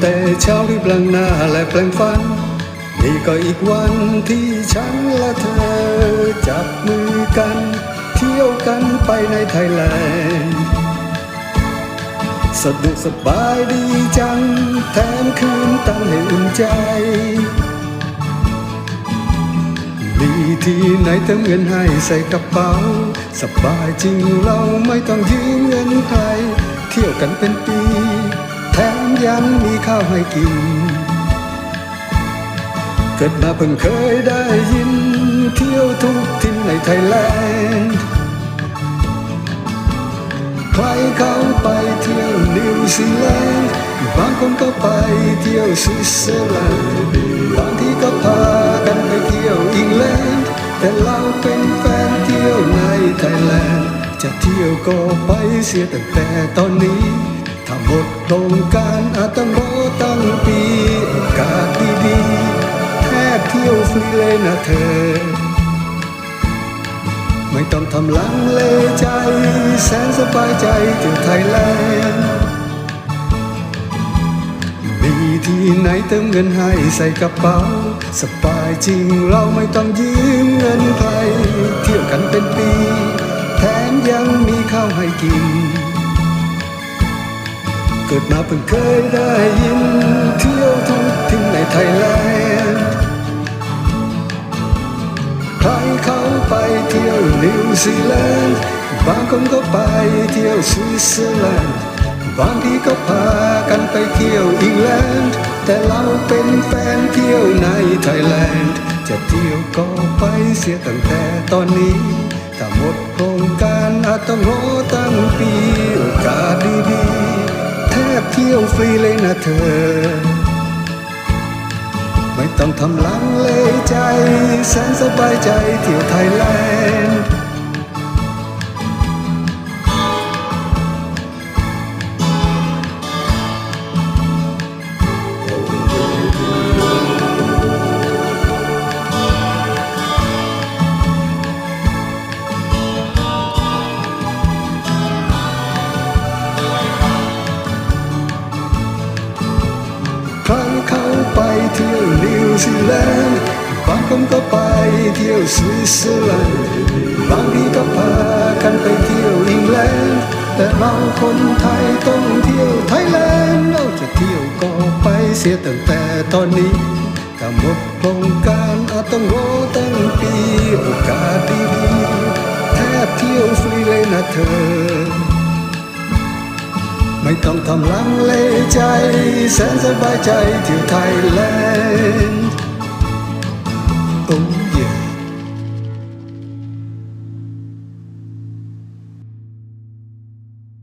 แต่เช้ารีบล้างหน้าและแปลงฟัน นี่ก็อีกวันที่ฉันและเธอ จับมือกัน เที่ยวกันไปในไทยแลนด์สะดวกสบายดีจัง แถมคืนตั้งให้อุ่นใจ มีที่ไหนเติมเงินให้ใส่กระเป๋า สบายจริงเราไม่ต้องยืมเงินใคร เที่ยวกันเป็นปี ยังมีข้าวให้กิน เกิดมาเพิ่งเคยได้ยิน เที่ยวทุกทิศในไทยแลนด์ใครเขาไปเที่ยวนิวซีแลนด์บางคนก็ไปเที่ยวสวิตเซอร์แลนด์บางทีก็พากันไปเที่ยวอังกฤษแต่เราเป็นแฟนเที่ยวในไทยแลนด์จะเที่ยวก็ไปเสียตั้งแต่ตอนนี้ ถ้าหมดโครงการอาต้อตั้งปีโอกาสดีๆแทบเที่ยวฟรีเลยนะเธอ ไม่ต้องทำลังเลใจ แสนสบายใจถึงไทยแลนด์มีที่ไหนเติมเงินให้ใส่กระเป๋า สบายจริงเราไม่ต้องยืมเงินใคร เที่ยวกันเป็นปี แถมยังมีข้าวให้กิน เกิดมาเพิ่งเคยได้ยินเที่ยวทุกทิศในไทยแลนด์ใครเขาไปเที่ยวนิวซีแลนด์บางคนก็ไปเที่ยวสวิตเซอร์แลนด์บางทีก็พากันไปเที่ยวอังกฤษแต่เราเป็นแฟนเที่ยวในไทยแลนด์จะเที่ยวก็ไปเสียตั้งแต่ตอนนี้ถ้าหมดโครงการอาจต้องรอตั้งปีโอกาสดีๆ บเที่ยวฟรีเลยนะเธอ ไม่ต้องทำลังเลยใจแสนสบายใจเที่ยวไทยแล แลนด์บางคนก็ไปเที่ยวสวิตเซอร์แลนด์บางทีก็พากันไปเที่ยวอังกฤษแต่เราคนไทยต้องเที่ยวไทยแลนด์เราจะเที่ยวก็ไปเสียตั้งแต่ตอนนี้ถ้าหมดโครงการอาจต้องรอตั้งปีโอกาสดีๆแทบเที่ยวฟรีเลยนะเธอไม่ต้องทำลังเลใจ แสนสบายใจเที่ยวไทยแลนด์ โอ้เย่